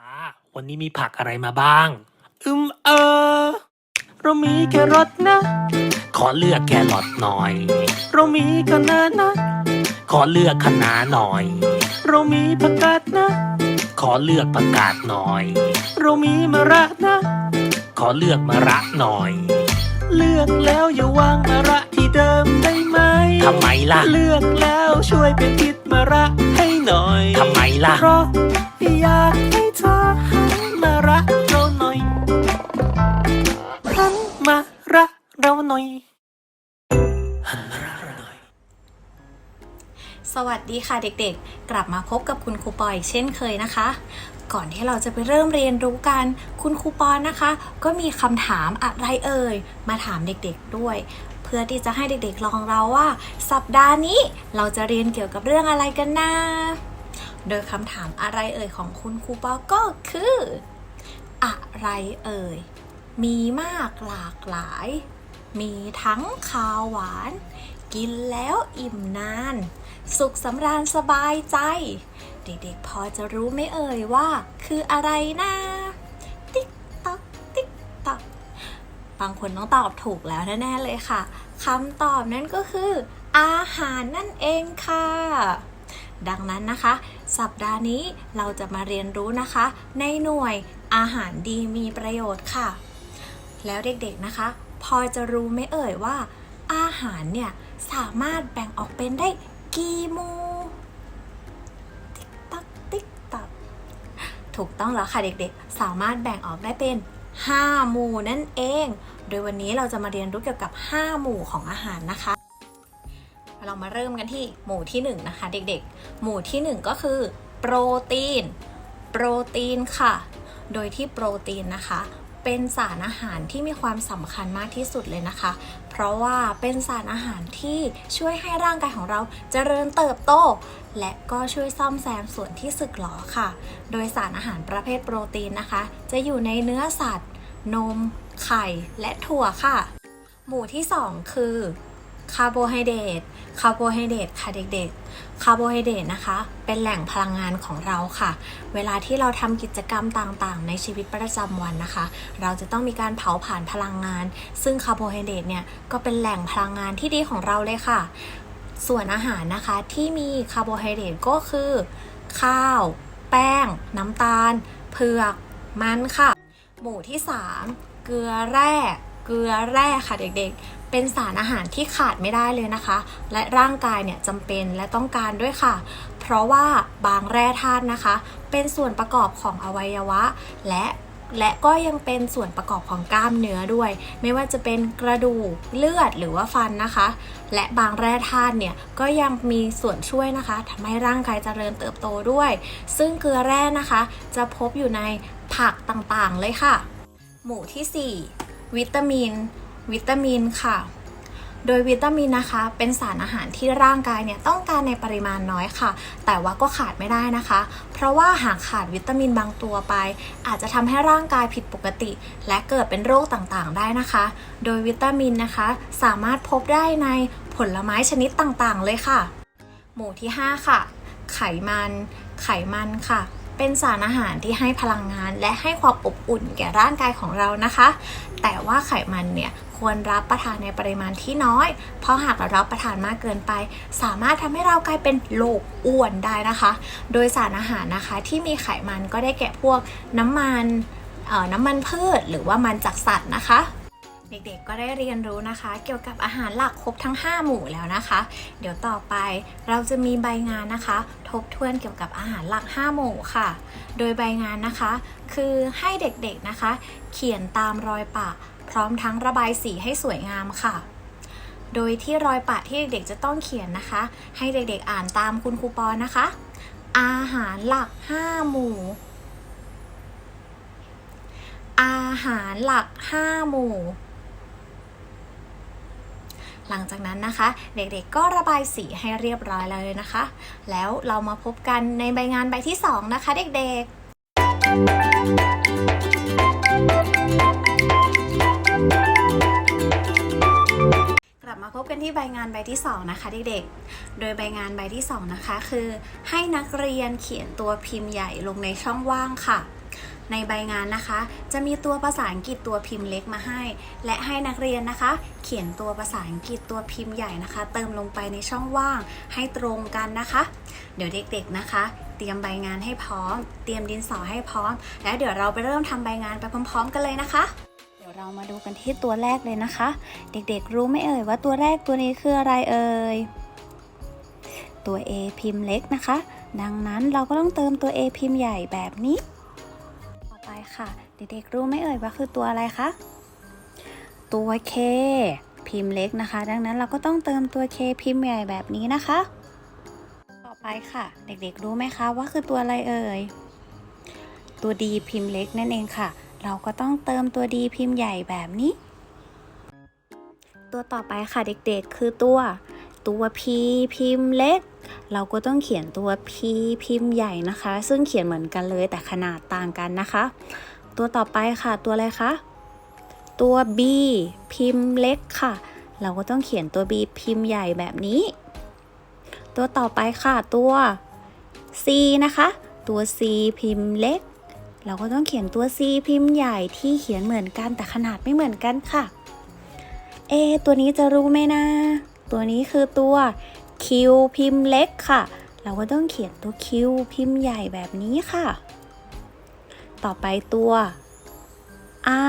อ่าวันนี้มีผักอะไรมาบ้าง อืมเออ เรามีแครอทนะ ขอเลือกแครอทหน่อย เรามีคะน้านะ ขอเลือกคะน้าหน่อย เรามีผักกาดนะ ขอเลือกผักกาดหน่อย เรามีมะระนะ ขอเลือกมะระหน่อย เลือกแล้วอย่าวางมะระ เดิมได้ไหมทำไมล่ะ เลือกแล้วช่วยเป็นทิศมะระให้หน่อยทำไมล่ะ เพราะอยากให้เธอหันมารักเราหน่อยหันมารักเราหน่อยหันมารักเราหน่อย สวัสดีค่ะเด็กๆ กลับมาพบกับคุณครูปอยอีกเช่นเคยนะคะ ก่อนที่เราจะไปเริ่มเรียนรู้กัน คุณครูปอนนะคะ ก็มีคำถามอะไรเอ่ย มาถามเด็กๆด้วยเพื่อที่จะให้เด็กๆลองเราว่า สัปดาห์นี้เราจะเรียนเกี่ยวกับเรื่องอะไรกันนะ โดยคำถามอะไรเอ่ยของคุณครูปอก็คือ อะไรเอ่ย มีมากหลากหลาย มีทั้งคาวหวาน กินแล้วอิ่มนาน สุขสำราญสบายใจ เด็กๆพอจะรู้ไหมเอ่ยว่า คืออะไรนะ บางคนต้องตอบถูกแล้วแน่ๆเลยค่ะคำตอบนั้นก็คือ อาหารนั่นเองค่ะ ดังนั้นนะคะ สัปดาห์นี้เราจะมาเรียนรู้นะคะ ในหน่วยอาหารดีมีประโยชน์ค่ะ แล้วเด็กๆนะคะ พอจะรู้ไหมเอ่ยว่า อาหารเนี่ยสามารถแบ่งออกเป็นได้กี่หมู่ติ๊กตักติ๊กตักถูกต้องแล้วค่ะเด็กๆ สามารถแบ่งออกได้เป็น 5 หมู่นั่นเอง โดยวันนี้เราจะมาเรียนรู้เกี่ยวกับ 5 หมู่ของอาหารนะคะ เรามาเริ่มกันที่หมู่ที่ 1 นะคะ เด็กๆ หมู่ที่ 1 ก็คือ โปรตีน โปรตีนค่ะ โดยที่โปรตีนนะคะ เป็นสารอาหารที่มีความสำคัญมากที่สุดเลยนะคะ เพราะว่าเป็นสารอาหารที่ช่วยให้ร่างกายของเราเจริญเติบโต และก็ช่วยซ่อมแซมส่วนที่สึกหรอค่ะ โดยสารอาหารประเภทโปรตีนนะคะ จะอยู่ในเนื้อสัตว์ นม ไข่ และถั่วค่ะ หมู่ที่ 2 คือคาร์โบไฮเดรต คาร์โบไฮเดรตค่ะเด็กๆ คาร์โบไฮเดรตนะคะ เป็นแหล่งพลังงานของเราค่ะ เวลาที่เราทำกิจกรรมต่างๆ ในชีวิตประจำวันนะคะ เราจะต้องมีการเผาผลาญพลังงาน ซึ่งคาร์โบไฮเดรตเนี่ยก็เป็นแหล่งพลังงานที่ดีของเราเลยค่ะ ส่วนอาหารนะคะที่มีคาร์โบไฮเดรตก็คือ ข้าว แป้ง น้ำตาล เผือก มันค่ะ หมู่ที่ 3 เกลือแร่ เกลือแร่ค่ะเด็กๆ เป็นสารอาหารที่ขาดไม่ได้เลยนะคะ และร่างกายเนี่ยจำเป็นและต้องการด้วยค่ะ เพราะว่าบางแร่ธาตุนะคะ เป็นส่วนประกอบของอวัยวะ และและก็ยังเป็นส่วนประกอบของกล้ามเนื้อด้วย ไม่ว่าจะเป็นกระดูกเลือดหรือว่าฟันนะคะ และบางแร่ธาตุเนี่ยก็ยังมีส่วนช่วยนะคะทำให้ร่างกายเจริญเติบโตด้วย ซึ่งเกลือแร่นะคะ จะพบอยู่ในผักต่างๆเลยค่ะ หมู่ที่ 4 วิตามิน วิตามินค่ะ โดยวิตามินนะคะเป็นสารอาหารที่ร่างกายเนี่ยต้องการในปริมาณน้อยค่ะ แต่ว่าก็ขาดไม่ได้นะคะ เพราะว่าหากขาดวิตามินบางตัวไป อาจจะทำให้ร่างกายผิดปกติ และเกิดเป็นโรคต่างๆ ได้นะคะ โดยวิตามินนะคะสามารถพบได้ในผลไม้ชนิดต่างๆ เลยค่ะ หมู่ที่ 5 ค่ะ ไขมัน ไขมันค่ะ เป็นสารอาหารที่ให้พลังงาน และให้ความอบอุ่นแก่ร่างกายของเรานะคะ แต่ว่าไขมันเนี่ยควรรับประทานในปริมาณที่น้อย เพราะหากเรารับประทานมากเกินไป สามารถทำให้เรากลายเป็นโรคอ้วนได้นะคะ โดยสารอาหารนะคะที่มีไขมันก็ได้แก่พวกน้ำมันเอ่อน้ำมันพืชหรือว่ามันจากสัตว์นะคะ เด็กๆ ก็ได้เรียนรู้นะคะ เกี่ยวกับอาหารหลักครบทั้ง 5 หมู่แล้วนะคะ เดี๋ยวต่อไปเราจะมีใบงานนะคะ ทบทวนเกี่ยวกับอาหารหลัก 5 หมู่ค่ะ โดยใบงานนะคะ คือให้เด็กๆนะคะ เขียนตามรอยปะ พร้อมทั้งระบายสีให้สวยงามค่ะ โดยที่รอยปะที่เด็กๆจะต้องเขียนนะคะ ให้เด็กๆอ่านตามคุณครูปอนะคะ อาหารหลัก 5 หมู่ อาหารหลัก 5 หมู่ หลังจากนั้นนะคะ เด็กๆก็ระบายสีให้เรียบร้อยแล้วเลยนะคะ แล้วเรามาพบกันในใบงานใบที่ 2 นะคะ เด็กๆ กลับมามาพบกันที่ใบงานใบที่ 2 นะคะเด็กๆ โดยใบงานใบที่ 2 นะคะ คือให้นักเรียนเขียนตัวพิมพ์ใหญ่ลงในช่องว่างค่ะ ในใบงานนะคะ จะมีตัวภาษาอังกฤษตัวพิมพ์เล็กมาให้ และให้นักเรียนนะคะ เขียนตัวภาษาอังกฤษตัวพิมพ์ใหญ่นะคะ เติมลงไปในช่องว่างให้ตรงกันนะคะ เดี๋ยวเด็กๆนะคะ เตรียมใบงานให้พร้อม เตรียมดินสอให้พร้อม แล้วเดี๋ยวเราไปเริ่มทำใบงานไปพร้อม ๆ กันเลยนะคะเดี๋ยวเรามาดูกันที่ตัวแรกเลยนะคะ เด็กๆรู้ไหมเอ่ยว่าตัวแรกตัวนี้คืออะไรเอ่ย ตัว A พิมพ์เล็กนะคะ ดังนั้นเราก็ต้องเติมตัว A พิมพ์ใหญ่แบบนี้ ค่ะ เด็กๆรู้ไหมเอ่ยว่าคือตัวอะไรคะ ตัว K พิมพ์เล็กนะคะ ดังนั้นเราก็ต้องเติมตัว K พิมพ์ใหญ่แบบนี้นะคะ ต่อไปค่ะ เด็กๆรู้ไหมคะว่าคือตัวอะไรเอ่ย ตัว D พิมพ์เล็กนั่นเองค่ะ เราก็ต้องเติมตัว D พิมพ์ใหญ่แบบนี้ ตัวต่อไปค่ะเด็กๆ คือตัว ตัว P พิมพ์เล็ก เราก็ต้องเขียนตัว P พิมพ์ใหญ่นะคะ ซึ่งเขียนเหมือนกันเลยแต่ขนาดต่างกันนะคะ ตัวต่อไปค่ะตัวอะไรคะตัว B พิมพ์เล็กค่ะ เราก็ต้องเขียนตัว B พิมพ์ใหญ่แบบนี้ ตัวต่อไปค่ะตัว C นะคะ ตัว C พิมพ์เล็ก เราก็ต้องเขียนตัว C พิมพ์ใหญ่ที่เขียนเหมือนกันแต่ขนาดไม่เหมือนกันค่ะ เอ ตัวนี้จะรู้ไหมนะ ตัวนี้คือตัว Q พิมพ์เล็กค่ะ เราก็ต้องเขียนตัว Q พิมพ์ใหญ่แบบนี้ค่ะ ต่อไปตัว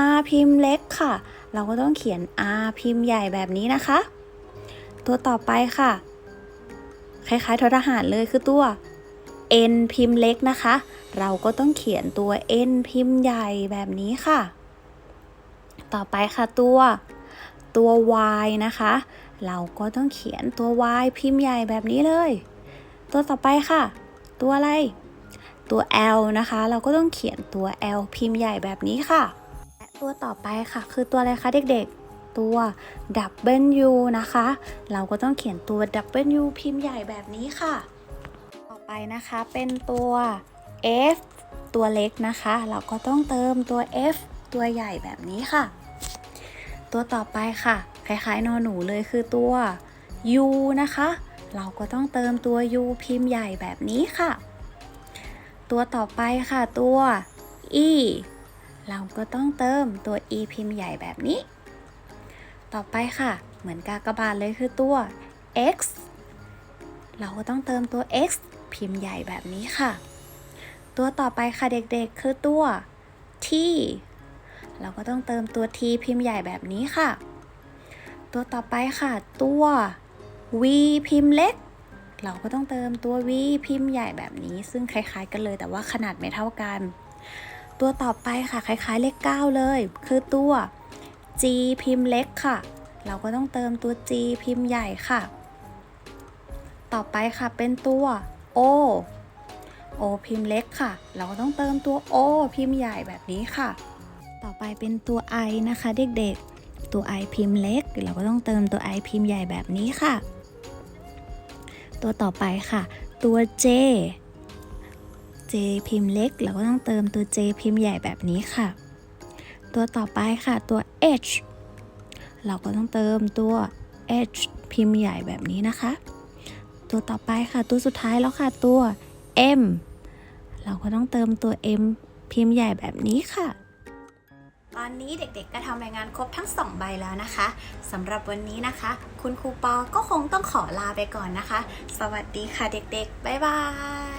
R พิมพ์เล็กค่ะ เราก็ต้องเขียน R พิมพ์ใหญ่แบบนี้นะคะ ตัวต่อไปค่ะ คล้ายๆททหารเลยคือตัว N พิมพ์เล็กนะคะ เราก็ต้องเขียนตัว N พิมพ์ใหญ่แบบนี้ค่ะ ต่อไปค่ะตัวตัว Y นะคะ เราก็ต้องเขียนตัว Y พิมพ์ใหญ่แบบนี้เลย ตัวต่อไปค่ะ ตัวอะไร ตัว L นะคะ เราก็ต้องเขียนตัว L พิมพ์ใหญ่แบบนี้ค่ะ และตัวต่อไปค่ะคือตัวอะไรคะเด็กๆ ตัว W นะคะ เราก็ต้องเขียนตัว W พิมพ์ใหญ่แบบนี้ค่ะ ต่อไปนะคะเป็นตัว F ตัวเล็กนะคะ เราก็ต้องเติมตัว F ตัวใหญ่แบบนี้ค่ะ ตัวต่อไปค่ะ คล้ายๆนอหนูเลยคือตัว U นะคะ เราก็ต้องเติมตัว U พิมพ์ใหญ่แบบนี้ค่ะ ตัวต่อไปค่ะตัว E เราก็ต้องเติมตัว E พิมพ์ใหญ่แบบนี้ ต่อไปค่ะ เหมือนกากบาทเลยคือตัว X เราก็ต้องเติมตัว x พิมพ์ใหญ่แบบนี้ค่ะ ตัวต่อไปค่ะเด็กๆ คือตัว t เราก็ต้องเติมตัว t พิมพ์ใหญ่แบบนี้ค่ะ ตัวต่อไปค่ะ ตัว v พิมพ์เล็ก เราก็ต้องเติมตัว v พิมพ์ใหญ่แบบนี้ ซึ่งคล้ายๆกันเลยแต่ว่าขนาดไม่เท่ากัน ตัวต่อไปค่ะคล้ายๆเลข 9 เลย คือตัว g พิมพ์เล็กค่ะ เราก็ต้องเติมตัว g พิมพ์ใหญ่ค่ะ ต่อไปค่ะเป็นตัว O O พิมพ์เล็กค่ะ เราก็ต้องเติมตัว O พิมพ์ใหญ่แบบนี้ค่ะ ต่อไปเป็นตัว I นะคะเด็กๆ ตัว I พิมพ์เล็ก เราก็ต้องเติมตัว I พิมพ์ใหญ่แบบนี้ค่ะ ตัวต่อไปค่ะ ตัว J J พิมพ์เล็ก เราก็ต้องเติมตัว J พิมพ์ใหญ่แบบนี้ค่ะ ตัวต่อไปค่ะตัว H เราก็ต้องเติมตัว H พิมพ์ใหญ่แบบนี้นะคะ ตัวต่อไปค่ะ ตัวสุดท้ายแล้วค่ะตัว M เราก็ต้องเติมตัว M พิมพ์ใหญ่แบบนี้ค่ะ ตอนนี้เด็กๆ ก็ทำรายงานครบทั้ง 2 ใบแล้วนะคะสำหรับวันนี้นะคะ คุณครูปอก็คงต้องขอลาไปก่อนนะคะ สวัสดีค่ะเด็กๆ บ๊ายบาย